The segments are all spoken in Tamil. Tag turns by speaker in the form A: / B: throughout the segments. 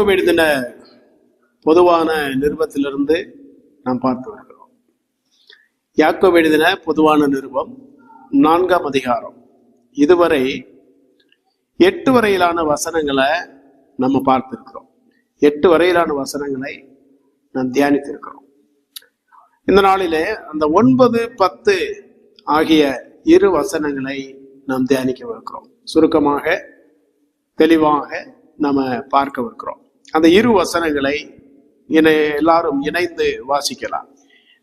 A: யாக்கோபு எழுதின பொதுவான நிருபத்திலிருந்து நாம் பார்த்து வருகிறோம். யாக்கோ எழுதின பொதுவான நிருபம் நான்காம் அதிகாரம். இதுவரை எட்டு வரையிலான வசனங்களை நம்ம பார்த்திருக்கிறோம். எட்டு வரையிலான வசனங்களை நாம் தியானித்திருக்கிறோம். இந்த நாளிலே அந்த ஒன்பது பத்து ஆகிய இரு வசனங்களை நாம் தியானிக்கவிருக்கிறோம். சுருக்கமாக தெளிவாக நாம பார்க்கவிருக்கிறோம். அந்த இரு வசனங்களை இணை எல்லாரும் இணைந்து வாசிக்கலாம்.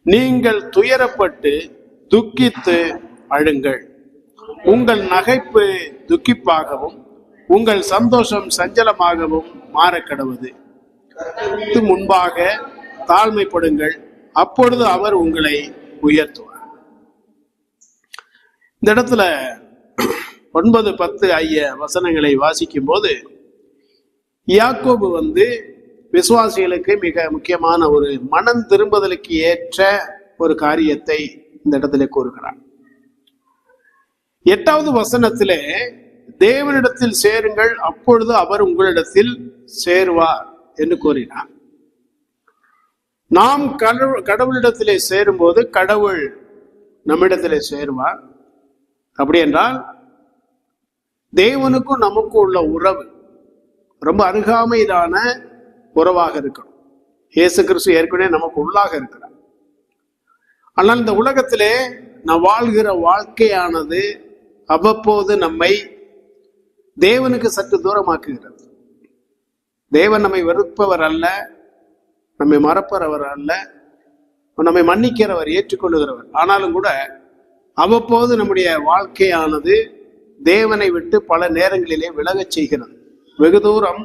A: நீங்கள் துயரப்பட்டு துக்கித்து அழுங்கள். உங்கள் நகைப்பு துக்கிப்பாகவும் உங்கள் சந்தோஷம் சஞ்சலமாகவும் மாற கடவுது முன்பாக தாழ்மைப்படுங்கள் அப்பொழுது அவர் உங்களை உயர்த்துவார். இந்த இடத்துல ஒன்பது பத்து ஐய வசனங்களை வாசிக்கும் போது யாக்கோபு வந்து விசுவாசிகளுக்கு மிக முக்கியமான ஒரு மனம் திரும்புதலுக்கு ஏற்ற ஒரு காரியத்தை இந்த இடத்துல கூறுகிறார். எட்டாவது வசனத்திலே தேவனிடத்தில் சேருங்கள் அப்பொழுது அவர் உங்களிடத்தில் சேருவார் என்று கூறினார். நாம் கடவுள் கடவுளிடத்திலே சேரும்போது கடவுள் நம்மிடத்திலே சேருவார். அப்படி என்றால் தேவனுக்கும் நமக்கும் உள்ள உறவு ரொம்ப அருகாமையிலான உறவாக இருக்கணும். இயேசு கிறிஸ்து ஏற்கனவே நமக்கு உள்ளாக இருக்கிறார். ஆனால் இந்த உலகத்திலே நாம் வாழ்கிற வாழ்க்கையானது அவ்வப்போது நம்மை தேவனுக்கு சற்று தூரமாக்குகிறது. தேவன் நம்மை வெறுப்பவர் அல்ல நம்மை மறப்பறவர் அல்ல நம்மை மன்னிக்கிறவர் ஏற்றுக்கொள்ளுகிறவர். ஆனாலும் கூட அவ்வப்போது நம்முடைய வாழ்க்கையானது தேவனை விட்டு பல நேரங்களிலே விலகச் செய்கிறது. வெகு தூரம்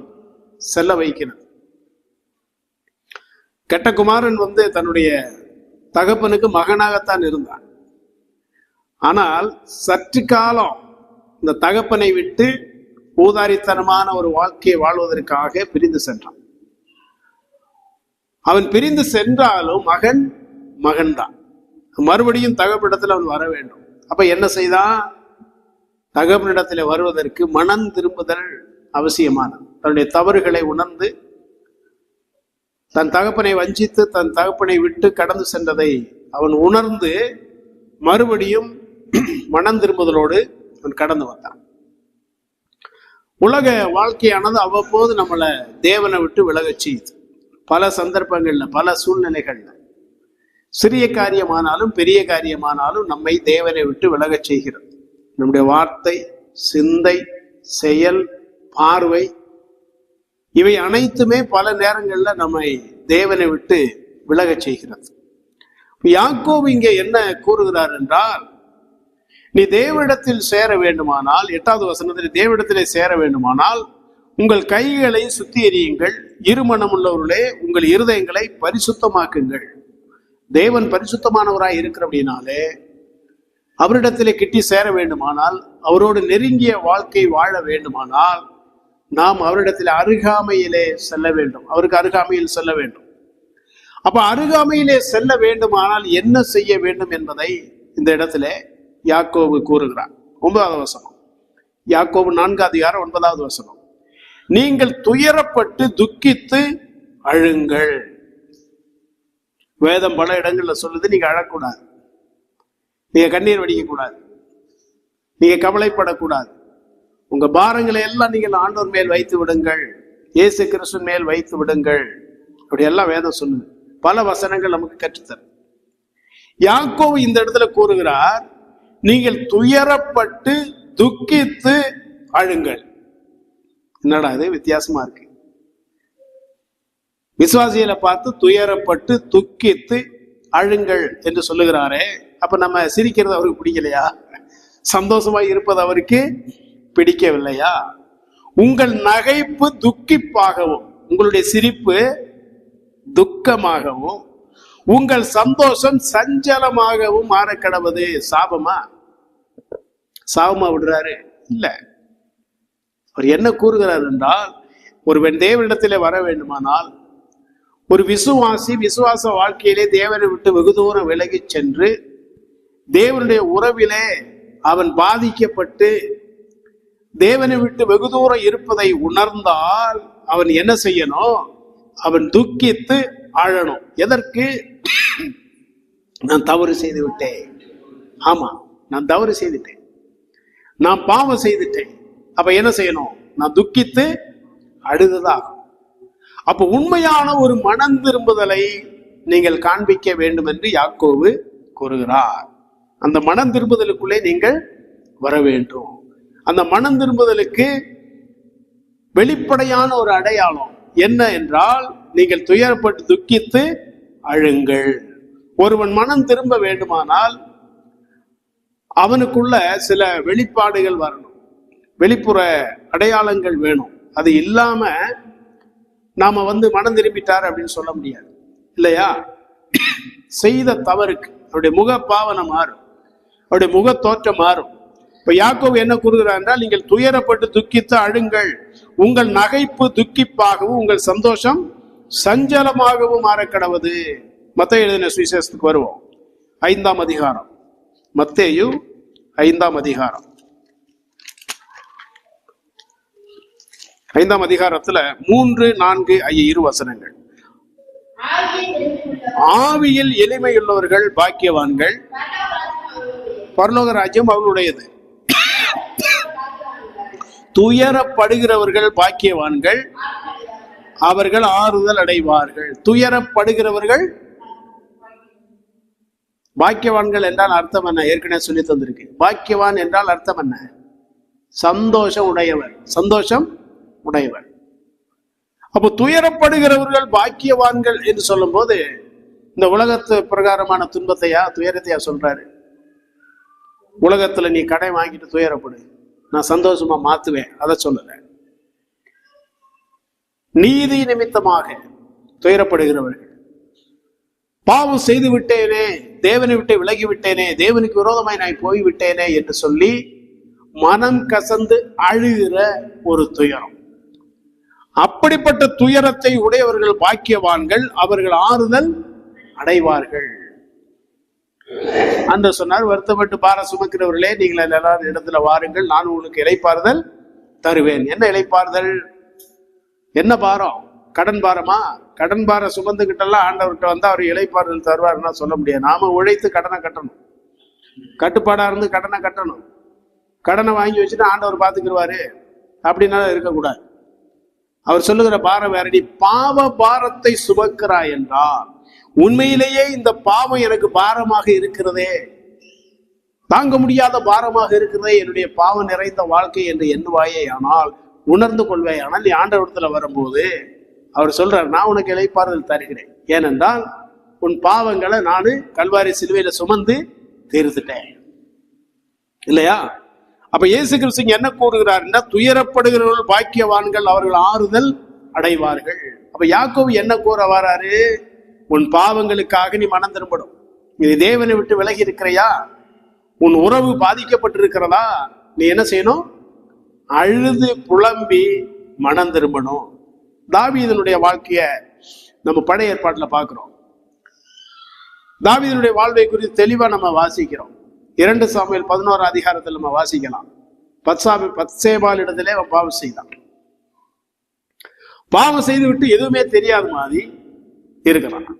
A: செல்ல வைக்கிறது கெட்ட குமாரன் வந்து தன்னுடைய தகப்பனுக்கு மகனாகத்தான் இருந்தான். ஆனால் சற்று காலம் இந்த தகப்பனை விட்டு ஊதாரித்தனமான ஒரு வாழ்க்கையை வாழ்வதற்காக பிரிந்து சென்றான். அவன் பிரிந்து சென்றாலும் மகன் மகன்தான். மறுபடியும் தகப்பனிடத்தில் அவன் வர வேண்டும். அப்ப என்ன செய்தான்? தகப்பனிடத்தில் வருவதற்கு மனம் திரும்புதல் அவசியமானது. தன்னுடைய தவறுகளை உணர்ந்து தன் தகப்பனை வஞ்சித்து தன் தகப்பனை விட்டு கடந்து சென்றதை அவன் உணர்ந்து மறுபடியும் மனம் திரும்புதலோடு அவன் கடந்து வந்தான். உலக வாழ்க்கையானது அவ்வப்போது நம்மளை தேவனை விட்டு விலகச் செய்யுது. பல சந்தர்ப்பங்கள்ல பல சூழ்நிலைகள்ல. சிறிய காரியமானாலும் பெரிய காரியமானாலும் நம்மை தேவனை விட்டு விலகச் செய்கிறது. நம்முடைய வார்த்தை சிந்தை செயல் பார்வை. இவை அனைத்துமே பல நேரங்களில் நம்மை தேவனை விட்டு விலகச் செய்கிறது. யாக்கோபு இங்கே என்ன கூறுகிறார் என்றால் நீ தேவனிடத்தில் சேர வேண்டுமானால் எட்டாவது வசனத்தில் தேவனிடத்திலே சேர வேண்டுமானால் உங்கள் கைகளை சுத்தி எறியுங்கள் இருமணம் உள்ளவர்களே உங்கள் இருதயங்களை பரிசுத்தமாக்குங்கள். தேவன் பரிசுத்தமானவராய் இருக்கிறபடினாலே அவரிடத்திலே கிட்டி சேர வேண்டுமானால் அவரோடு நெருங்கிய வாழ்க்கை வாழ வேண்டுமானால் நாம் அவரிடத்தில் அருகாமையிலே செல்ல வேண்டும். அவருக்கு அருகாமையில் செல்ல வேண்டும். அப்ப அருகாமையிலே செல்ல வேண்டுமானால் என்ன செய்ய வேண்டும் என்பதை இந்த இடத்துல யாக்கோவு கூறுகிறார். ஒன்பதாவது வசனம். யாக்கோவு நான்கு அதிகாரம் ஒன்பதாவது வசனம். நீங்கள் துயரப்பட்டு துக்கித்து அழுங்கள். வேதம் பல இடங்கள்ல சொல்லுது நீங்க அழக்கூடாது. நீங்க கண்ணீர் வடிக்க கூடாது நீங்க கவலைப்படக்கூடாது. உங்க பாரங்களை எல்லாம் நீங்கள் ஆண்டோர் மேல் வைத்து விடுங்கள். இயேசு கிறிஸ்துவின் மேல் வைத்து விடுங்கள். அப்படி எல்லாம் வேதம் சொல்லுது. பல வசனங்கள் நமக்கு கற்றுத்தரும். யாக்கோ இந்த இடத்துல கூறுகிறார் நீங்கள் துயரப்பட்டு துக்கித்து அழுங்கள். என்னடா இது? வித்தியாசமா இருக்கு. விசுவாசியில பார்த்து துயரப்பட்டு துக்கித்து அழுங்கள் என்று சொல்லுகிறாரே. அப்ப நம்ம சிரிக்கிறது அவருக்கு பிடிக்கலையா? சந்தோஷமா இருப்பது அவருக்கு பிடிக்கவில்லையா? உங்கள் நகைப்பு துக்கிப்பாகவும் உங்களுடைய சிரிப்பு துக்கமாகவும் உங்கள் சந்தோஷம் சஞ்சலமாகவும் மாற கடவுது சாபமா? சாபமா விடுறாரு? இல்ல. அவர் என்ன கூறுகிறார் என்றால் ஒருவன் தேவனிடத்திலே வர வேண்டுமானால் ஒரு விசுவாசி விசுவாச வாழ்க்கையிலே தேவனை விட்டு வெகு தூரம் விலகி சென்று தேவனுடைய உறவிலே அவன் பாதிக்கப்பட்டு தேவனை விட்டு வெகு தூரம் இருப்பதை உணர்ந்தால் அவன் என்ன செய்யணும்? அவன் துக்கித்து அழணும் எதற்கு? நான் தவறு செய்து விட்டேன். ஆமா நான் தவறு செய்துட்டேன் நான் பாவம் செய்துட்டேன் அப்ப என்ன செய்யணும்? நான் துக்கித்து அழுதுதாகும் அப்ப உண்மையான ஒரு மனம் திரும்புதலை நீங்கள் காண்பிக்க வேண்டும் என்று யாக்கோவு கூறுகிறார். அந்த மனம் திரும்புதலுக்குள்ளே நீங்கள் வர வேண்டும். அந்த மனம் திரும்புதலுக்கு வெளிப்படையான ஒரு அடையாளம் என்ன என்றால் நீங்கள் துயரப்பட்டு துக்கித்து அழுங்கள். ஒருவன் மனம் திரும்ப வேண்டுமானால் அவனுக்குள்ள சில வெளிப்பாடுகள் வரணும். வெளிப்புற அடையாளங்கள் வேணும். அது இல்லாம நாம வந்து மனம் திரும்பிட்டார் அப்படின்னு சொல்ல முடியாது. இல்லையா? செய்த தவறுக்கு. அவருடைய முக பாவனை மாறும். அவருடைய முக தோற்றம் மாறும். இப்ப யாக்கோவு என்ன கூறுகிறார் என்றால் நீங்கள் துயரப்பட்டு துக்கித்து அழுங்கள். உங்கள் நகைப்பு துக்கிப்பாகவும் உங்கள் சந்தோஷம் சஞ்சலமாகவும் மாற கடவுது மத்த எழுதின சுவிசேஷத்துக்கு வருவோம். ஐந்தாம் அதிகாரம். மத்தேயு ஐந்தாம் அதிகாரம். ஐந்தாம் அதிகாரத்துல மூன்று நான்கு ஐய இரு வசனங்கள். ஆவியில் எளிமையுள்ளவர்கள் பாக்கியவான்கள். பரலோக ராஜ்யம் அவர்களுடையது துயரப்படுகிறவர்கள் பாக்கியவான்கள் அவர்கள் ஆறுதல் அடைவார்கள். துயரப்படுகிறவர்கள் பாக்கியவான்கள் என்றால் அர்த்தம் என்ன? ஏற்கனவே சொல்லி தந்திருக்கு. பாக்கியவான் என்றால் அர்த்தம் என்ன? சந்தோஷம் உடையவர். சந்தோஷம் உடையவர். அப்போ துயரப்படுகிறவர்கள் பாக்கியவான்கள் என்று சொல்லும்போது இந்த உலகத்து பிரகாரமான துன்பத்தையா துயரத்தையா சொல்றாரு? உலகத்துல நீ கடை வாங்கிட்டு துயரப்படு. நான் சந்தோஷமா மாத்துவேன் அதை சொல்லல நீதி நிமித்தமாக துயரப்படுகிறவர்கள். பாவம் செய்து விட்டேனே தேவனை விட்டு விலகி விட்டேனே தேவனுக்கு விரோதமாய் நான் போய் விட்டேனே என்று சொல்லி மனம் கசந்து அழுகிற ஒரு துயரம். அப்படிப்பட்ட துயரத்தை உடையவர்கள் பாக்கியவான்கள் அவர்கள் ஆறுதல் அடைவார்கள். அந்த சொன்னார் வருத்தப்பட்டு பார சுமக்கிறவர்களே நீங்கள் எல்லாரும் இடத்துல வாருங்கள் நான் உங்களுக்கு இலைப்பாறுதல் தருவேன். என்ன இலைப்பாறுதல்? என்ன பாரம் கடன் பாரமா? கடன் பார சுமந்துகிட்டெல்லாம் ஆண்டவர்கிட்ட வந்து அவர் இலைப்பாறுதல் தருவாருன்னா சொல்ல முடியாது. நாம உழைத்து கடனை கட்டணும். கட்டுப்பாடா இருந்து கடனை கட்டணும். கடனை வாங்கி வச்சுட்டு ஆண்டவர் பார்த்துக்கிடுவாரு அப்படின்னா இருக்கக்கூடாது. அவர் சொல்லுகிற பாரம் வேறடி பாவ பாரத்தை சுமக்கிறாய் என்றால் உண்மையிலேயே இந்த பாவம் எனக்கு பாரமாக இருக்கிறதே. தாங்க முடியாத பாரமாக இருக்கிறதே என்னுடைய பாவம் நிறைந்த வாழ்க்கை என்று எண்ணுவாயே ஆனால் உணர்ந்து கொள்வே ஆனால் நீ ஆண்டவரத்துல வரும்போது அவர் சொல்றார் நான் உனக்கு இழைப்பாறுதல் தருகிறேன். ஏனென்றால் உன் பாவங்களை நானு கல்வாரி சிலுவையில சுமந்து தீர்த்துட்டேன். இல்லையா? அப்ப இயேசு கிறிஸ்து என்ன கூறுகிறார்னா துயரப்படுகிறவர்கள் பாக்கியவான்கள் அவர்கள் ஆறுதல் அடைவார்கள். அப்ப யாக்கோவு என்ன கூற வராரு? உன் பாவங்களுக்காக நீ மனம் திரும்பணும். நீ தேவனை விட்டு விலகி இருக்கிறையா? உன் உறவு பாதிக்கப்பட்டிருக்கிறதா? நீ என்ன செய்யணும்? அழுது புலம்பி மனம் திரும்பணும். தாவீதனுடைய வாழ்க்கைய நம்ம பழைய ஏற்பாட்டில் பார்க்குறோம். தாவீதனுடைய வாழ்வை குறித்து தெளிவா நம்ம வாசிக்கிறோம். இரண்டு சாமியில் பதினோரு அதிகாரத்தில் நம்ம வாசிக்கலாம். பத்சாமி பத்சேபால் இடத்திலே அவன் பாவம் செய்தான். பாவம் செய்து விட்டு எதுவுமே தெரியாத மாதிரி இருக்கிறான்.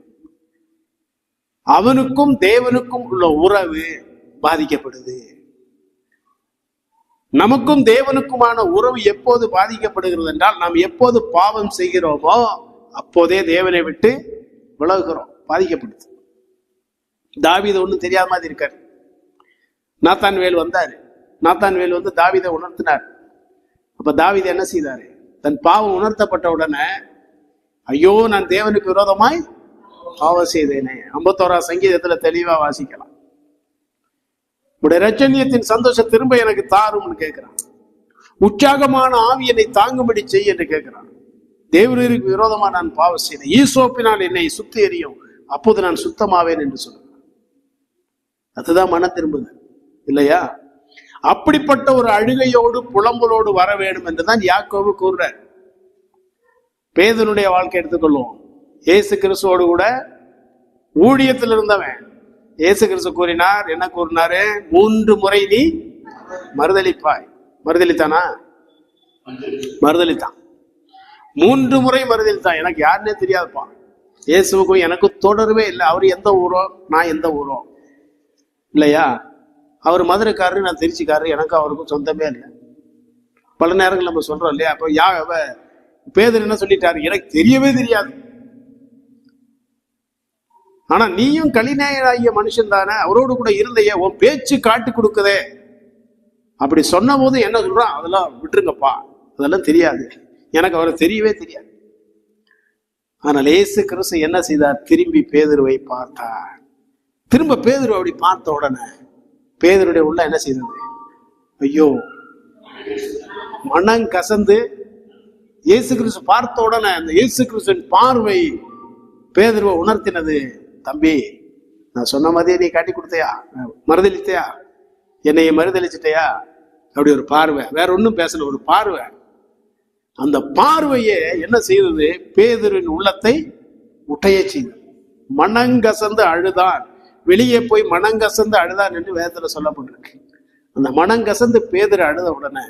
A: அவனுக்கும் தேவனுக்கும் உள்ள உறவு பாதிக்கப்படுது. நமக்கும் தேவனுக்குமான உறவு எப்போது பாதிக்கப்படுகிறது என்றால் நாம் எப்போது பாவம் செய்கிறோமோ அப்போதே தேவனை விட்டு விலகுகிறோம் பாதிக்கப்படுது. தாவித ஒண்ணும் தெரியாத மாதிரி இருக்காரு. நாத்தான் வேல் வந்தாரு. நாத்தான் வேல் வந்து தாவீதை உணர்த்தினார். அப்ப தாவீது என்ன செய்தாரு? தன் பாவம் உணர்த்தப்பட்ட உடனே ஐயோ நான் தேவனுக்கு விரோதமாய் பாவம் ஐம்பத்தோரா சங்கீதத்துல தெளிவா வாசிக்கலாம். உடைய ரச்சன்யத்தின் சந்தோஷம் திரும்ப எனக்கு தாரும்னு கேட்கிறான் உற்சாகமான ஆவி என்னை தாங்கும்படி செய் என்று கேட்கிறான் தேவருக்கு விரோதமா நான் பாவம் செய்தேன். ஈசோப்பினால் என்னை சுத்தி எறியும். அப்போது நான் சுத்தமாவேன் என்று சொல்லுறேன் அதுதான் மன திரும்புதல் இல்லையா? அப்படிப்பட்ட ஒரு அழுகையோடு புலம்பலோடு வர வேண்டும் என்றுதான் யாக்கோவு கூறுறார். பேதனுடைய வாழ்க்கை எடுத்துக்கொள்வோம். இயேசு கிறிஸ்துவோடு கூட ஊழியத்தில் இருந்தவன். இயேசு கிறிஸ்து கூறினார் என்ன கூறினாரு? மூன்று முறை நீ மறுதளிப்பாய் மறுதளித்தானா மறுதளித்தான் மூன்று முறை மறுதளித்தான் எனக்கு யாருன்னே தெரியாதுப்பா. இயேசுவுக்கும் எனக்கும் தொடர்பே இல்லை. அவர் எந்த ஊரோ நான் எந்த ஊரோ. இல்லையா? அவர் மதுரைக்காரரு நான் திருச்சிக்காரரு. எனக்கும் அவருக்கும் சொந்தமே இல்லை. பல நேரங்கள் நம்ம சொல்றோம் இல்லையா? அப்போ யா அவ பேதர் என்ன சொல்லிட்டாரு? எனக்கு தெரியவே தெரியாது. ஆனா நீயும் கலிநேயராகிய மனுஷன் தானே அவரோடு கூட இருந்தையே உன் பேச்சு காட்டி கொடுக்குதே. அப்படி சொன்ன போது என்ன சொல்றான் அதெல்லாம் விட்டுருங்கப்பா. அதெல்லாம் தெரியாது. எனக்கு அவரை தெரியவே தெரியாது. ஆனால் இயேசு கிறிஸ்து என்ன செய்தார்? திரும்பி பேதுருவை பார்த்தார். திரும்ப பேதுரு அப்படி பார்த்த உடனே பேதருடைய உள்ள என்ன செய்தது? ஐயோ மனம் கசந்து இயேசு கிறிஸ்து பார்த்த உடனே அந்த இயேசு கிறிஸ்துவின் பார்வை பேதர்வை உணர்த்தினது. தம்பி நான் சொன்ன மாதிரியே நீ காட்டி கொடுத்தையா? மறுதளித்தையா என்னைய மறுதளிச்சிட்டையா அப்படி ஒரு பார்வை. வேற ஒன்றும் பேசல ஒரு பார்வை. அந்த பார்வையே என்ன செய்தது? பேதரின் உள்ளத்தை உட்டைய செய்தது. மனங்கசந்து அழுதான். வெளியே போய் மனங்கசந்து அழுதான் என்று வேதத்துல சொல்லப்பட்டிருக்கு. அந்த மனங்கசந்து பேதர் அழுத உடனே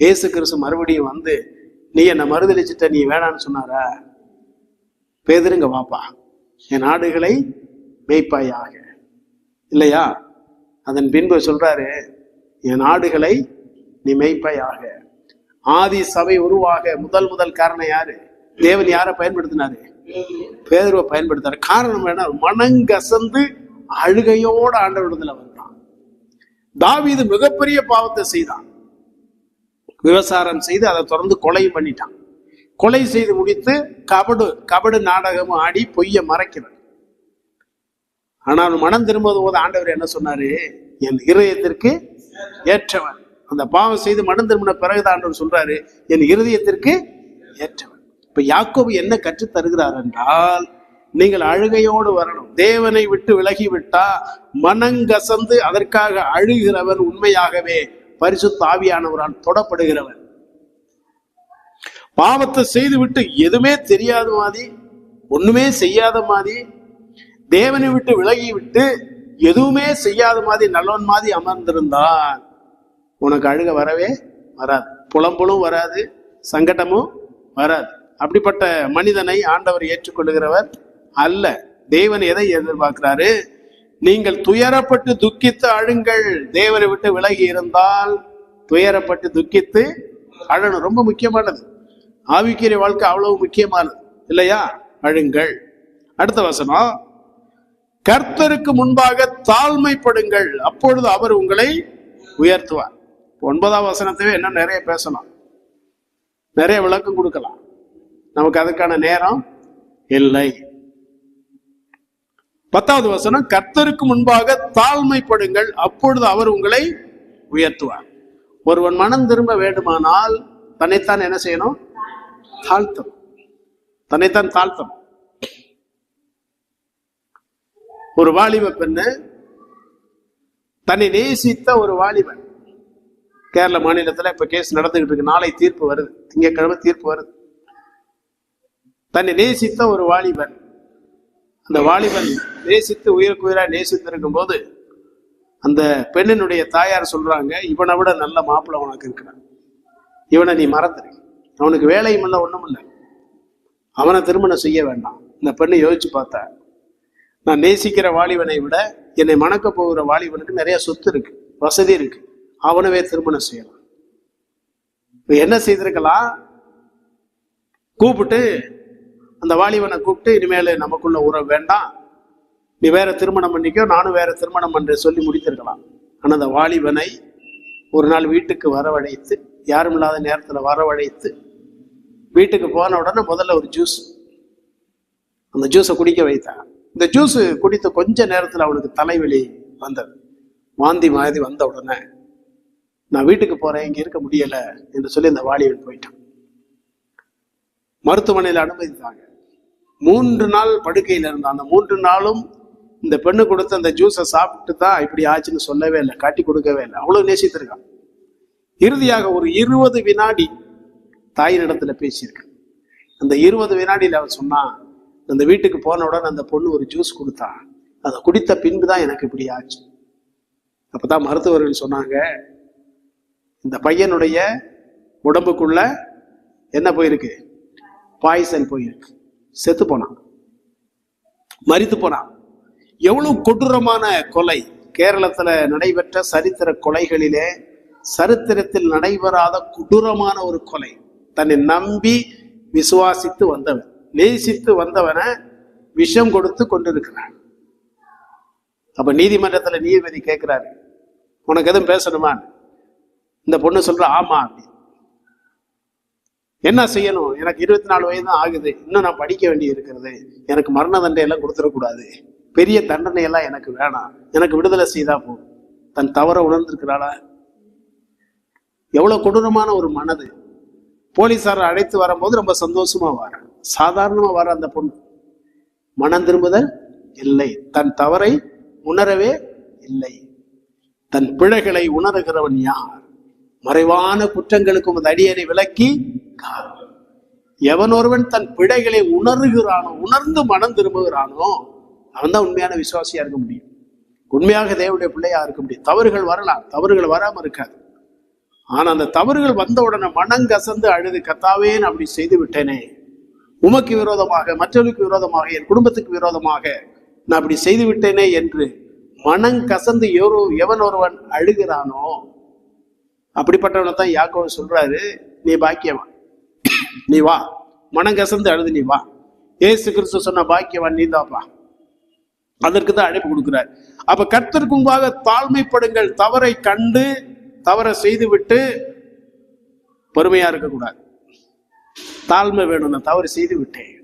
A: இயேசு கிறிஸ்து மறுபடியும் வந்து நீ என்னை மறுதளிச்சிட்ட நீ வேணான்னு சொன்னாரா? பேதருங்க வாப்பா. என் ஆடுகளை மேய்ப்பாயாக. இல்லையா? அதன் பின்பு சொல்றாரு என் ஆடுகளை நீ மெய்ப்பாயாக. ஆதி சபை உருவாக முதல் முதல் காரணம் யாரு? தேவன் யாரை பயன்படுத்தினாரு? பேதுருவை பயன்படுத்தாரு. காரணம் என்ன? மனங்கசந்து அழுகையோட ஆண்டவரிடத்துல வந்தான். தாவி இது மிகப்பெரிய பாவத்தை செய்தான். விவசாரம் செய்து அதை தொடர்ந்து கொலை பண்ணிட்டான். கொலை செய்து முடித்து கபடு கபடு நாடகமும் ஆடி பொய்ய மறைக்கிறார். ஆனால் மனம் திரும்புவது போது ஆண்டவர் என்ன சொன்னாரு? என் இருதயத்திற்கு ஏற்றவன். அந்த பாவம் செய்து மனம் திரும்பின பிறகுதான் ஆண்டவர் சொல்றாரு என் இருதயத்திற்கு ஏற்றவன். இப்ப யாக்கோபு என்ன கற்று தருகிறார் என்றால் நீங்கள் அழுகையோடு வரணும். தேவனை விட்டு விலகி விட்டா மனங்கசந்து அதற்காக அழுகிறவன் உண்மையாகவே பரிசு தாவியானவரால் தொடப்படுகிறவன். பாவத்தை செய்து விட்டு எதுவுமே தெரியாத மாதிரி ஒண்ணுமே செய்யாத மாதிரி தேவனை விட்டு விலகி விட்டு எதுவுமே செய்யாத மாதிரி நல்லவன் மாதிரி அமர்ந்திருந்தான் உனக்கு அழுக வரவே வராது. புலம்பலும் வராது சங்கடமும் வராது. அப்படிப்பட்ட மனிதனை ஆண்டவர் ஏற்றுக்கொள்ளுகிறவர் அல்ல. தேவன் எதை எதிர்பார்க்கிறாரு? நீங்கள் துயரப்பட்டு துக்கித்து அழுங்கள். தேவனை விட்டு விலகி இருந்தால் துயரப்பட்டு துக்கித்து அழணும். ரொம்ப முக்கியமானது. ஆவிக்குரிய வாழ்க்கை அவ்வளவு முக்கியமானது. இல்லையா? அழுங்கள். அடுத்த வசனம். கர்த்தருக்கு முன்பாக தாழ்மைப்படுங்கள். அப்பொழுது அவர் உங்களை உயர்த்துவார். ஒன்பதாம் வசனத்தவே என்ன நிறைய பேசலாம் நிறைய விளக்கம் கொடுக்கலாம். நமக்கு அதுக்கான நேரம் இல்லை. பத்தாவது வசனம். கர்த்தருக்கு முன்பாக தாழ்மைப்படுங்கள். அப்பொழுது அவர் உங்களை உயர்த்துவார். ஒருவன் மனம் திரும்ப வேண்டுமானால் தன்னைத்தான் என்ன செய்யணும்? தாழ்த்தம். தன்னைத்தான் தாழ்த்தம். ஒரு வாலிப பெண்ணு தன்னை நேசித்த ஒரு வாலிபன். கேரள மாநிலத்துல இப்ப கேஸ் நடந்துகிட்டு இருக்கு. நாளை தீர்ப்பு வருது. திங்கக்கிழமை தீர்ப்பு வருது. தன்னை நேசித்த ஒரு வாலிபன். அந்த வாலிபன் நேசித்து உயிருக்கு உயிரா நேசித்திருக்கும் போது அந்த பெண்ணினுடைய தாயார் சொல்றாங்க இவனை விட நல்ல மாப்பிள்ள உனக்கு இருக்கிறான். இவனை நீ மறந்துரு. அவனுக்கு வேலையும் இல்லை ஒன்றும் இல்லை. அவனை திருமணம் செய்ய வேண்டாம். இந்த பெண்ணை யோசிச்சு பார்த்தேன் நான் நேசிக்கிற வாலிபனை விட என்னை மணக்க போகிற வாலிபனுக்கு நிறைய சொத்து இருக்கு வசதி இருக்கு. அவனவே திருமணம் செய்யலாம். இப்போ என்ன செய்திருக்கலாம்? கூப்பிட்டு அந்த வாலிபனை கூப்பிட்டு இனிமேல் நமக்குள்ள உறவு வேண்டாம். நீ வேற திருமணம் பண்ணிக்கோ நானும் வேற திருமணம் பண்றேன் சொல்லி முடித்திருக்கலாம். ஆனால் அந்த வாலிபனை ஒரு நாள் வீட்டுக்கு வரவழைத்து யாரும் இல்லாத நேரத்தில் வரவழைத்து வீட்டுக்கு போன உடனே முதல்ல ஒரு ஜூஸ் அந்த ஜூஸை குடிக்க வைத்தான். இந்த ஜூஸ் குடித்த கொஞ்ச நேரத்தில் அவனுக்கு தலைவலி வந்தது. வாந்தி மாதிரி வந்த உடனே நான் வீட்டுக்கு போறேன் இங்க இருக்க முடியல என்று சொல்லி அந்த வாலிபன் போயிட்டான். மருத்துவமனையில் அனுமதித்தாங்க. மூன்று நாள் படுக்கையில் இருந்தான். அந்த மூன்று நாளும் இந்த பெண்ணு கொடுத்த அந்த ஜூஸை சாப்பிட்டு தான் இப்படி ஆச்சுன்னு சொல்லவே இல்லை காட்டி கொடுக்கவே இல்லை. அவ்வளவு நேசித்திருக்கான். இறுதியாக ஒரு இருபது வினாடி தாயினிடத்துல பேசியிருக்கான் அந்த இருபது வினாடியில் அவர் சொன்னான் அந்த வீட்டுக்கு போன உடனே அந்த பொண்ணு ஒரு ஜூஸ் கொடுத்தா அதை குடித்த பின்பு தான் எனக்கு இப்படி ஆச்சு. அப்பதான் மருத்துவர்கள் சொன்னாங்க இந்த பையனுடைய உடம்புக்குள்ள என்ன போயிருக்கு? பாய்சன் போயிருக்கு. செத்து போனான். மறித்து போனான். எவ்வளவு கொடூரமான கொலை. கேரளத்துல நடைபெற்ற சரித்திர கொலைகளிலே சரித்திரத்தில் நடைபெறாத கொடூரமான ஒரு கொலை. தன்னை நம்பி விசுவாசித்து வந்தவன் நேசித்து வந்தவனை விஷம் கொடுத்து கொண்டிருக்கிறான். அப்ப நீதிமன்றத்துல நீதிபதி கேட்கிறாரு உனக்கு எதுவும் பேசணுமா? இந்த பொண்ணு சொல்ற ஆமா அப்படி. என்ன செய்யணும்? எனக்கு இருபத்தி நாலு வயது தான் ஆகுது இன்னும் நான் படிக்க வேண்டி இருக்கிறது எனக்கு மரண தண்டனை எல்லாம் கொடுத்துடக்கூடாது. பெரிய தண்டனை எல்லாம் எனக்கு வேணாம் எனக்கு விடுதலை செய்தா போதும். தன் தவற உணர்ந்திருக்கிறாளா? எவ்வளவு கொடூரமான ஒரு மனது. போலீசார் அழைத்து வரும்போது ரொம்ப சந்தோஷமா வர. சாதாரணமா வர அந்த பொண்ணு. மனம் திரும்புதல் இல்லை. தன் தவறை உணரவே இல்லை. தன் பிழைகளை உணர்கிறவன் யார்? மறைவான குற்றங்களுக்கும் அந்த அடியனை விலக்கி எவன் ஒருவன் தன் பிழைகளை உணர்கிறானோ உணர்ந்து மனம் திரும்புகிறானோ அவன் தான் உண்மையான விசுவாசியா இருக்க முடியும். உண்மையாக தேவனுடைய பிள்ளையா இருக்க முடியும். தவறுகள் வரலாம். தவறுகள் வராம இருக்காது. ஆனா அந்த தவறுகள் வந்த உடனே மனங்கசந்து அழுது கத்தாவேன் அப்படி செய்து விட்டேனே. உமக்கு விரோதமாக மற்றவர்களுக்கு விரோதமாக என் குடும்பத்துக்கு விரோதமாக நான் அப்படி செய்து விட்டேனே என்று மனங்கசந்து எவரோ எவன் ஒருவன் அழுகிறானோ அப்படிப்பட்டவனை தான் யாக்கோ சொல்றாரு நீ பாக்கியவான். நீ வா. மனங்கசந்து அழுது நீ வா. ஏசு கிறிஸ்து சொன்ன பாக்கியவான் நீ தாப்பா. அதற்கு தான் அழைப்பு கொடுக்கிறார். அப்ப கர்த்தருக்கு முன்பாக தாழ்மைப்படுங்கள் தவறை கண்டு தவறை செய்துவிட்டு பொறுமையா இருக்கக்கூடாது. தாழ்மை வேணும் நான் தவறு செய்து விட்டேன்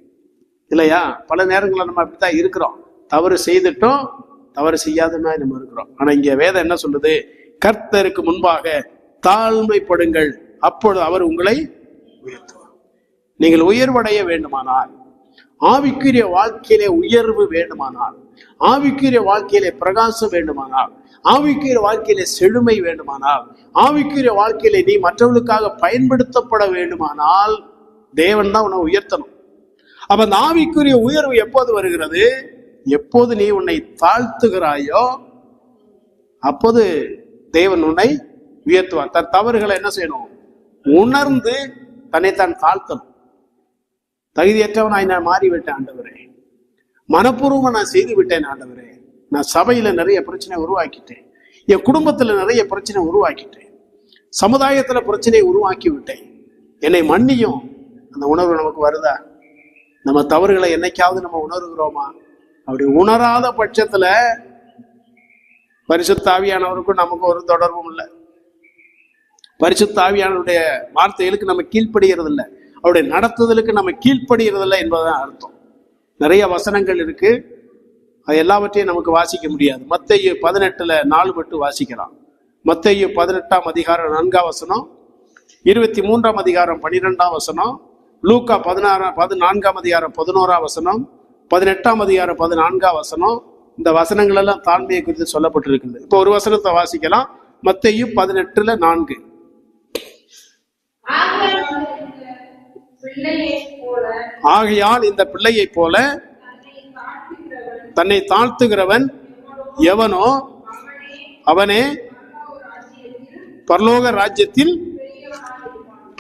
A: இல்லையா? பல நேரங்களில் நம்ம அப்படித்தான் இருக்கிறோம். தவறு செய்துட்டோம் தவறு செய்யாத மாதிரி நம்ம இருக்கிறோம். ஆனா இங்க வேதம் என்ன சொல்லுது? கர்த்தருக்கு முன்பாக தாழ்மைப்படுங்கள் அப்பொழுது அவர் உங்களை உயர்த்துவார். நீங்கள் உயர்வடைய வேண்டுமானால் ஆவிக்குரிய வாழ்க்கையிலே உயர்வு வேண்டுமானால் ஆவிக்குரிய வாழ்க்கையிலே பிரகாசம் வேண்டுமானால் ஆவிக்குரிய வாழ்க்கையிலே செழுமை வேண்டுமானால் ஆவிக்குரிய வாழ்க்கையிலே நீ மற்றவர்களுக்காக பயன்படுத்தப்பட வேண்டுமானால் தேவன் தான் உன்னை உயர்த்தணும். அப்ப அந்த ஆவிக்குரிய உயர்வு எப்போது வருகிறது? எப்போது நீ உன்னை தாழ்த்துகிறாயோ அப்போது தேவன் உன்னை உயர்த்துவான் தன் தவறுகளை என்ன செய்யணும்? உணர்ந்து தன்னைத்தான் தாழ்த்தணும். தகுதியற்றவனாய் நான் மாறிவிட்டேன் ஆண்டவரே. மனப்பூர்வமாக நான் செய்து விட்டேன் ஆண்டவரே. நான் சபையில் நிறைய பிரச்சனை உருவாக்கிட்டேன். என் குடும்பத்தில் நிறைய பிரச்சனை உருவாக்கிட்டேன். சமுதாயத்தில் பிரச்சனையை உருவாக்கி விட்டேன். என்னை மன்னியும். அந்த உணர்வு நமக்கு வருதா? நம்ம தவறுகளை என்னைக்காவது நம்ம உணர்கிறோமா? அப்படி உணராத பட்சத்துல பரிசுத்தாவியானவருக்கும் நமக்கும் ஒரு தொடர்பும் இல்லை. பரிசுத்தாவியானவருடைய வார்த்தைகளுக்கு நம்ம கீழ்ப்படுகிறது இல்லை. அவருடைய நடத்துதலுக்கு நம்ம கீழ்ப்படுகிறது இல்லை என்பதுதான் அர்த்தம். நிறைய வசனங்கள் இருக்கு. அது எல்லாவற்றையும் நமக்கு வாசிக்க முடியாது. மத்தையு பதினெட்டுல நாலு மட்டும் வாசிக்கலாம். மத்தையு பதினெட்டாம் அதிகாரம் நான்காம் வசனம் இருபத்தி மூன்றாம் அதிகாரம் பன்னிரெண்டாம் வசனம் லூக்கா பதினாறாம் பதினான்காம் அதிகாரம் பதினோராம் வசனம் பதினெட்டாம் அதிகாரம் பதினான்காம் வசனம் இந்த வசனங்கள் எல்லாம் தாழ்மையை குறித்து சொல்லப்பட்டிருக்கிறது. இப்போ ஒரு வசனத்தை வாசிக்கலாம். மத்தையு பதினெட்டுல நான்கு.
B: ஆகையால் இந்த பிள்ளையைப் போல
A: ஆகையால் இந்த பிள்ளையைப் போல
B: தன்னை தாழ்த்துகிறவன் எவனோ அவனே பரலோக ராஜ்யத்தில்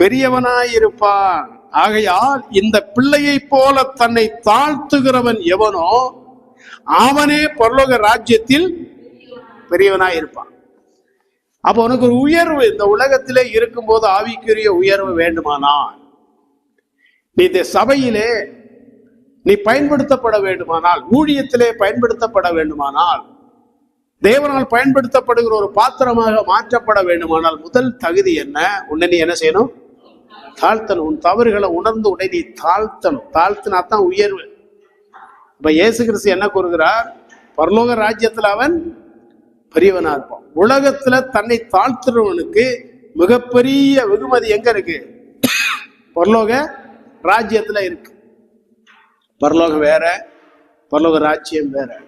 B: பெரியவனாயிருப்பான். ஆகையால் இந்த பிள்ளையைப் போல தன்னை தாழ்த்துகிறவன் எவனோ அவனே பரலோக ராஜ்யத்தில் பெரியவனாய் இருப்பான் அப்ப உனக்கு ஒரு உயர்வு இந்த உலகத்திலே இருக்கும்போது ஆவிக்குரிய உயர்வு வேண்டுமானால் நீ இந்த சபையிலே நீ பயன்படுத்தப்பட வேண்டுமானால் ஊழியத்திலே பயன்படுத்தப்பட வேண்டுமானால் தேவனால் பயன்படுத்தப்படுகிற ஒரு பாத்திரமாக மாற்றப்பட வேண்டுமானால் முதல் தகுதி என்ன? உன்னை நீ என்ன செய்யணும்? தாழ்த்தணும். உன் தவறுகளை உணர்ந்து உடனே நீ தாழ்த்தணும். தாழ்த்தினா தான் உயர்வு. இப்ப இயேசு கிறிஸ்து என்ன கூறுகிறார்? பரலோக ராஜ்யத்தில் அவன் பெரியவனா இருப்பான். உலகத்துல தன்னை தாழ்த்துறவனுக்கு மிகப்பெரிய வெகுமதி எங்க இருக்கு? பரலோக ராஜ்யத்துல இருக்கு. பரலோகம் வேற பரலோக ராஜ்யம் வேற.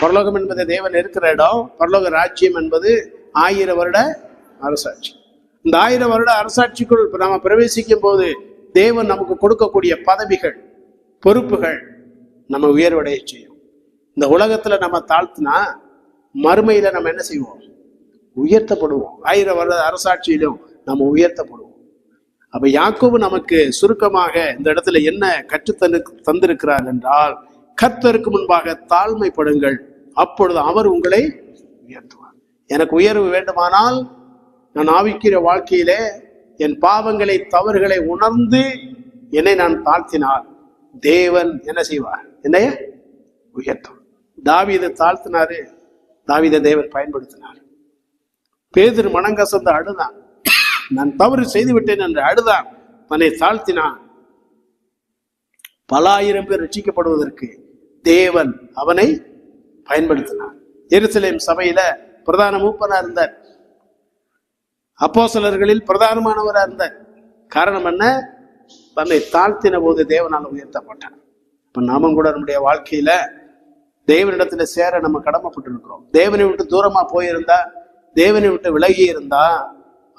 B: பரலோகம் என்பது தேவன் இருக்கிற இடம் பரலோக ராஜ்யம் என்பது ஆயிரம் வருட அரசாட்சி. இந்த ஆயிரம் வருட அரசாட்சிக்குள் இப்ப நாம பிரவேசிக்கும் போது தேவன் நமக்கு கொடுக்கக்கூடிய பதவிகள் பொறுப்புகள் நம்ம உயர்வடைய செய்யும். இந்த உலகத்துல நம்ம தாழ்த்தினா மறுமையில நம்ம என்ன செய்வோம்? உயர்த்தப்படுவோம். ஆயிரம் வருட அரசாட்சியிலும் நம்ம உயர்த்தப்படுவோம்.
A: அப்ப யாக்கோபு நமக்கு சுருக்கமாக இந்த இடத்துல என்ன கற்றுத்தந்து தந்திருக்கிறார் என்றால் கர்த்தருக்கு முன்பாக தாழ்மைப்படுங்கள் அப்பொழுது அவர் உங்களை உயர்த்துவார். எனக்கு உயர்வு வேண்டுமானால் நான் ஆவிக்கிற வாழ்க்கையிலே என் பாவங்களை தவறுகளை உணர்ந்து என்னை நான் தாழ்த்தினால் தேவன் என்ன செய்வார்? என்னைய உயர்த்தும் தாவீதை தாழ்த்தினாரு. தாவித தேவன் பயன்படுத்தினார். பேதர் மனங்கசந்த அழுதான். நான் தவறு செய்து விட்டேன் என்று அழுதான் தன்னை தாழ்த்தினான். பல ஆயிரம் பேர் ரட்சிக்கப்படுவதற்கு தேவன் அவனை பயன்படுத்தினார். எருசலேம் சபையில பிரதான மூப்பனா இருந்தார். அப்போஸ்தலர்களில் பிரதானமானவரா இருந்தார். காரணம் என்ன? தன்னை தாழ்த்தின போது தேவனால் உயர்த்தப்பட்டார். இப்ப நாமும் கூட நம்முடைய வாழ்க்கையில தேவனிடத்துல சேர நம்ம கடமைப்பட்டு இருக்கிறோம் தேவனை விட்டு தூரமா போயிருந்தா தேவனை விட்டு விலகி இருந்தா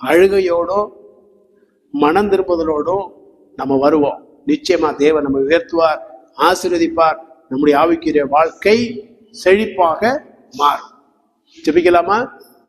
A: அழுகையோடும் மனம் திரும்புதலோடும் நம்ம வருவோம். நிச்சயமா தேவன் நம்ம உயர்த்துவார் ஆசீர்வதிப்பார் நம்முடைய ஆவிக்குரிய வாழ்க்கை செழிப்பாக மாறும். ஜபிக்கலாமா?